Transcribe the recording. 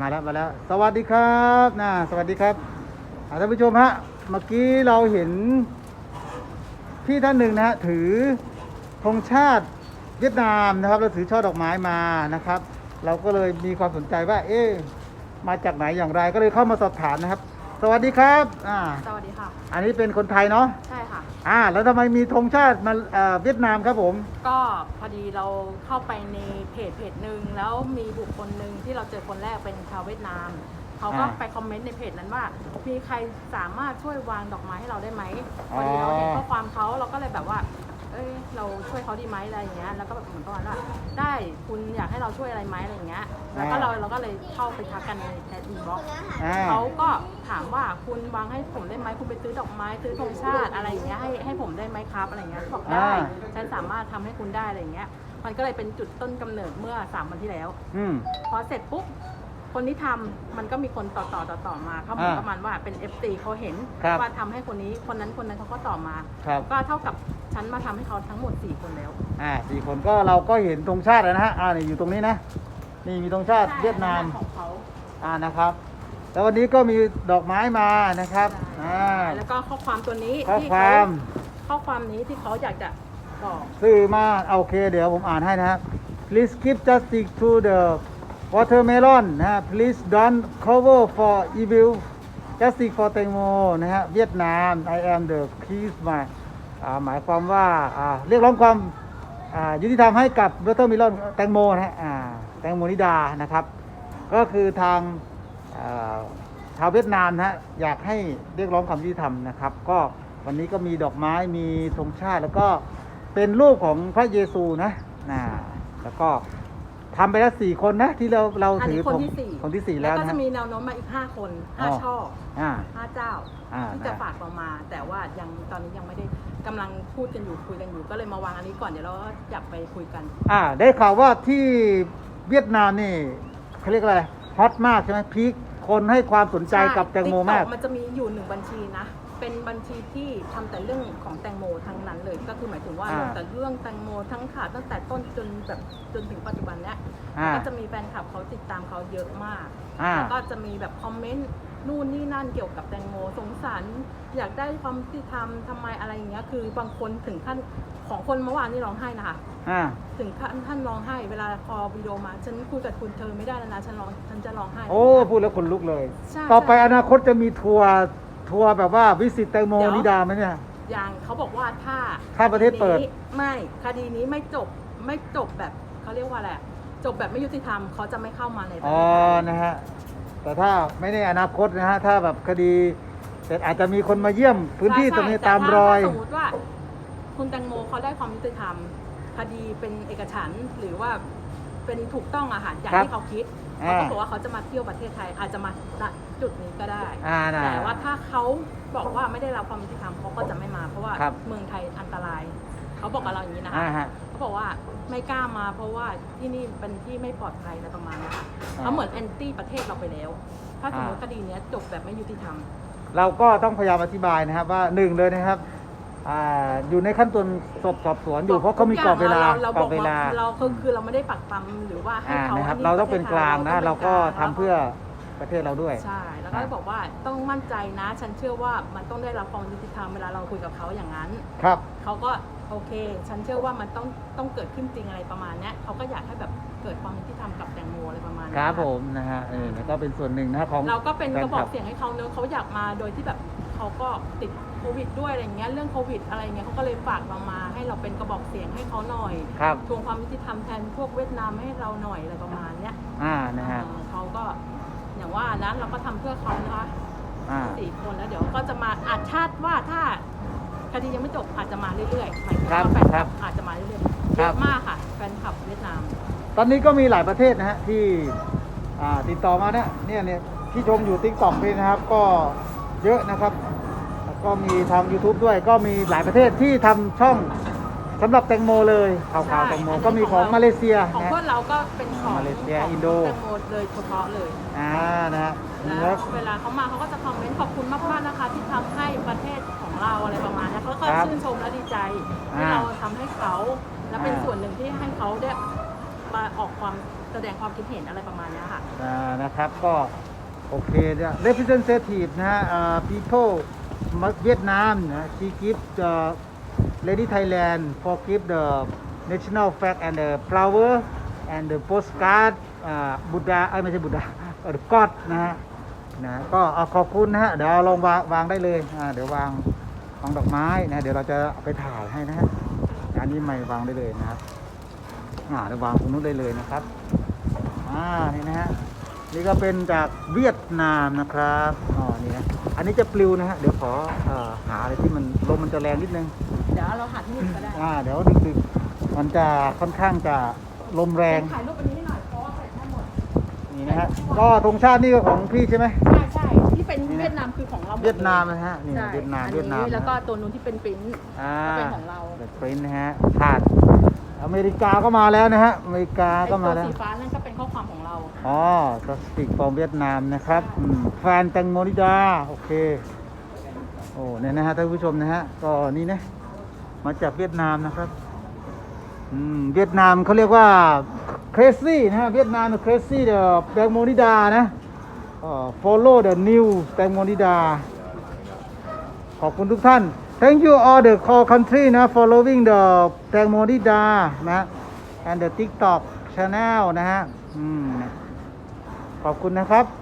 มาแล้วมาแล้ว สวัสดีครับนะสวัสดีครับอ่าท่านผู้ชมฮะเมื่อกี้เราเห็นพี่ท่านหนึ่งนะฮะถือธงชาติเวียดนามนะครับแล้วถือช่อดอกไม้มานะครับ เราก็เลยมีความสนใจว่า เอ๊ะมาจากไหนอย่างไรก็เลยเข้ามาสอบถามนะครับ สวัสดีครับอ่าสวัสดีค่ะ อันนี้เป็นคนไทยเนาะใช่ค่ะ อ่า แล้วทำไมมีธงชาติมาเอ่อเวียดนามครับผม ก็พอดีเราเข้าไปในเพจเพจหนึ่งแล้วมีบุคคลหนึ่งที่เราเจอคนแรกเป็นชาวเวียดนาม เขาก็อ่าไปคอมเมนต์ในเพจนั้นว่า มีใครสามารถช่วยวางดอกไม้ให้เราได้ไหมอ๋พออดีเราเห็นข้อความเขาเราก็เลยแบบว่า เอ้ยเราช่วยเขาดีไหมอะไรอย่างเงี้ยแล้วก็แบบเหมือนประมาณว่าได้คุณอยากให้เราช่วยอะไรไหมอะไรอย่างเงี้ยแล้วก็เราเราก็เลยเข้าไปทักกันในแชทอินบ็อกซ์อ่าเขาก็ถามว่าคุณวางให้ผมได้ไหมคุณไปซื้อดอกไม้ซื้อธงชาติอะไรอย่างเงี้ยให้ให้ผมได้ไหมครับอะไรอย่างเงี้ยบอกได้อ่าฉันสามารถทำให้คุณได้อะไรอย่างเงี้ยมันก็เลยเป็นจุดต้นกำเนิดเมื่อสามวันที่แล้ว อืม พอเสร็จปุ๊บ คนที่ทำมันก็มีคนต่อต่อต่อต่อมาเขาเหมือนอ่าประมาณว่าเป็น f อเขาเห็นครับว่าทำให้คนนี้คนนั้นคนนั้นเขาก็ต่อมา ครับ ก็เท่ากับฉันมาทำให้เขาทั้งหมดสี่คนแล้ว อ่าสี่คนก็เราก็เห็นธงชาติแล้วนะฮะอ่านี่อยู่ตรงนี้นะนี่มีธงชาติเวียดนามของเขาอ่านะครับ แล้ววันนี้ก็มีดอกไม้มานะครับอ่าแล้วก็ข้อความตัวนี้ข้อที่คเขวามข้อความนี้ที่เขาอยากจะบอกสื่อมาโอเค เดี๋ยวผมอ่านให้นะครับ please keep justice to the watermelon นะฮะ please don't cover for evil justice for แตงโมนะฮะเวียดนาม I am the peace มาหมายความว่าเรียกร้องความยุติธรรมให้กับ watermelon แตงโมนะฮะแตงโมนิดานะครับ ก็คือทางชาวเวียดนามนะฮะอยากให้เรียกร้องความยุติธรรมนะครับ ก็วันนี้ก็มีดอกไม้มีธงชาติแล้วก็เป็นรูปของพระเยซูนะนะแล้วก็ ทำไปแล้วสี่คนนะ ที่เราเราอันถือนี้คนธงที่สี่คนที่สี่แล้แล้ววก็นะจะฮะมีแนวโน้มมาอีกห้าคนห้าอ๋อ ช่ออ่า ห้าเจ้าอ่าที่จะนะ ฝากเรามา แต่ว่ายังตอนนี้ยังไม่ได้กำลังพูดกันอยู่คุยกันอยู่ ก็เลยมาวางอันนี้ก่อนเดี๋ยวเราก็อยากไปคุยกันอ่า ได้ข่าวว่าที่เวียดนามนี่เขาเรียกอะไรฮอตมากใช่ไหมพีคคนให้ความสนใจกับแตงโมมาก TikTok มันจะมีอยู่หนึ่งบัญชีนะ เป็นบัญชีที่ทำแต่เรื่องของแตงโมทั้งนั้นเลย ก็คือหมายถึงว่าอ่าลงแต่เรื่องแตงโมทั้งข่าวตั้งแต่ต้นจนแบบจนถึงปัจจุบันเนี้ยอ่าก็จะมีแฟนคลับเขาติดตามเขาเยอะมาก อ่า แล้วก็จะมีแบบคอมเมนต์นู่นนี่นั่นเกี่ยวกับแตงโมสงสารอยากได้ความยุติธรรมทำไมอะไรอย่างเงี้ยคือบางคนถึงขั้นของคนเมื่อวานนี่ร้องไห้นะคะ อ่า ถึงขั้นท่านร้องไห้ เวลาพอวิดีโอมาฉันคุยกับคุณเธอไม่ได้แล้วนะฉันร้องฉันจะร้องไห้โอ้ พูดแล้วคนลุกเลย ใช่ต่อไปใช่อนาคตจะมีทัวร์ ทัวร์แบบว่าวิสิตแตงโมเดี๋ยวนิดาไหมเนี่ย อย่างเขาบอกว่าถ้าถ้าประเทศเปิด คนี้ไม่คดีนี้ไม่จบไม่จบแบบเขาเรียกว่าอะไรอะจบแบบไม่ยุติธรรมเขาจะไม่เข้ามาในประอ๋อเทศไทยนะฮะ แต่ถ้าไม่ในอนาคตนะฮะ ถ้าแบบคดีเสร็จอาจจะมีคนมาเยี่ยมพื้นที่ตรงนี้ใช่ตามแถ้รอยถ้สมมติว่า คุณแตงโมเขาได้ความยุติธรรม คดีเป็นเอกฉันท์หรือว่าเป็นถูกต้องอะค่ะอย่างครับที่เขาคิดอ่าเขาก็บอกว่าเขาจะมาเที่ยวประเทศไทยอาจจะมาณ จุดนี้ก็ได้ อ่านะ แต่ว่าถ้าเขาบอกว่าไม่ได้รับความยุติธรรมเขาก็จะไม่มาเพราะว่าครับเมืองไทยอันตราย เขาบอกกับเราอย่างนี้นะคะอ่าฮะเขาบอกว่าไม่กล้ามาเพราะว่าที่นี่เป็นที่ไม่ปลอดภัยอะไรประมาณนี้ค่ะอ่า เขาเหมือนแอนตี้ประเทศเราไปแล้ว ถ้าสมมติอ่าคดีเนี้ยจบแบบไม่ยุติธรรม เราก็ต้องพยายามอธิบายนะครับว่าหนึ่งเลยนะครับอ่าอยู่ในขั้นตอนสอบสอบสวนอยู่เพราะเขามีกรอบเวลาเรากรอบเวลาเราคือคือเราไม่ได้ปักปั๊มหรือว่าให้อ่าเขานะครับนนี้เราต้องเป็นกลางนะ เราก็ทำเพื่อแล้ว ประเทศเราด้วย ใช่ แล้วก็บอกว่าต้องมั่นใจนะ ฉันเชื่อว่ามันต้องได้รับความยุติธรรมเวลาเราคุยกับเขาอย่างนั้น ครับ เขาก็โอเค ฉันเชื่อว่ามันต้องต้องเกิดขึ้นจริงอะไรประมาณเนี้ยเขาก็อยากให้แบบเกิดความยุติธรรมกับแตงโมอะไรประมาณคเนี้ยรับค่ะผมนะฮะเออแล้วก็เป็นส่วนหนึ่งนะของเราก็เป็นกระบอกแฟนคลับเสียงให้เขาเนอะเขาอยากมาโดยที่แบบเขาก็ติดโควิดด้วยอะไรเงี้ยเรื่องโควิดอะไรเงี้ยเขาก็เลยฝากเรามา ให้เราเป็นกระบอกเสียงให้เขาหน่อยครับทวงความยุติธรรมแทนพวกเวียดนามให้เราหน่อยอะไรประมาณเนี้ยอ่านะฮะเออเขาก็ อย่างว่านะเราก็ทำเพื่อเขานะคะอ่า สี่คนแล้วเดี๋ยวก็จะมาอาจชาติว่าถ้าคดียังไม่จบอาจจะมาเรื่อยๆหมายถึงครับว่าแฟนคครัลับบอาจจะมาเรื่อยๆคเยรับ อะมากค่ะแฟนคลับเวียดนาม ตอนนี้ก็มีหลายประเทศนะฮะที่อ่าติดต่อมาเนี่ยเนี่ยเนี่ยที่ชมอยู่ติ๊กต็อกนี่นะครับ ก็เยอะนะครับแล้วก็มีทาง YouTube ด้วยก็มีหลายประเทศที่ทำช่อง สำหรับแตงโมเลยข่าวใช่ข่าวแตงโมอันนี้ก็มีของของเรามาเลเซียของนะ พวกเราก็เป็นของมาเลเซียของอินโด แตงโมเลยเฉพาะเลยอ่านะฮะแล้แล้วว เวลาเขามาเขาก็จะคอมเมนต์ขอบคุณมากๆนะคะ ที่ทำให้ประเทศของเราอะไรประมาณนี้เขาก็ครับชื่นชมและดีใจที่อ่าเราทำให้เขาและเป็นอ่า ส่วนหนึ่งที่ให้เขาได้มาออกความแสดงความคิดเห็นอะไรประมาณเนี้ยค่ะ อ่านะครับก็โอเคเนี่ย representative นะฮะอ่า people เวียดนามนะ she give the lady Thailand for give the national flag and the flower and the postcard บุดาเอ้ยไม่ใช่บุดาเออ god นะฮะนะก็เอาขอบคุณนะฮะเดี๋ยวเอาลงวางวางได้เลยอ่าเดี๋ยววางวางดอกไม้นะเดี๋ยวเราจะเอาไปถ่ายให้นะฮะอันนี้ไม่วางได้เลยนะครับอ่าเดี๋ยววางตรงนู้นได้เลยนะครับอ่านี่นะฮะนี่ก็เป็นจากเวียดนามนะครับอ๋อนี่นะ นนี้จะปลิวนะฮะ เดี๋ยวขอเอ่อหาอะไรที่มันลมมันจะแรงนิดนึง เดี๋ยวเราหาที่อื่นก็ได้อ่า เดี๋ยวดึกๆมันจะค่อนข้างจะลมแรง ถ่ายรูปอันนี้ให้หน่อยเพราะว่าเปิดได้หมด นี่นะฮะ ก็ธงชาตินี่ก็ของพี่ใช่ไหม ใช่ใช่ที่เป็นนี่นะ เวียดนามคือของเราหมลเวียดนามนะฮะ นี่ใช่เวียดนาม อันเวียดนามนี้แล้วก็นะฮะตัวนู้นที่เป็นปริ้นท์อ่าก็เป็นของเรา เดอะปรินนะฮะชาติอเมริกาก็มาแล้วนะฮะ อเมริกาไอ้ก็ตัมาวแล้ว สีฟ้านั่นก็เป็นข้อ ความของเราอ๋อสติกฟอร์มเวียดนามนะครับแฟนแตงโมนิดา โอเค โอ้เนี่ยนะฮะท่านผู้ชมนะฮะ ก็นี่นะ มาจากเวียดนามนะครับ อืม เวียดนามเขาเรียกว่า crazy นะฮะ เวียดนาม crazy เดอแตงโมนิดานะอ่อ follow the new แตงโมนิดา ขอบคุณทุกท่าน thank you all the call country นะ following the แตงโมนิดานะ and the TikTok channel นะฮะ อืม ขอบคุณนะครับ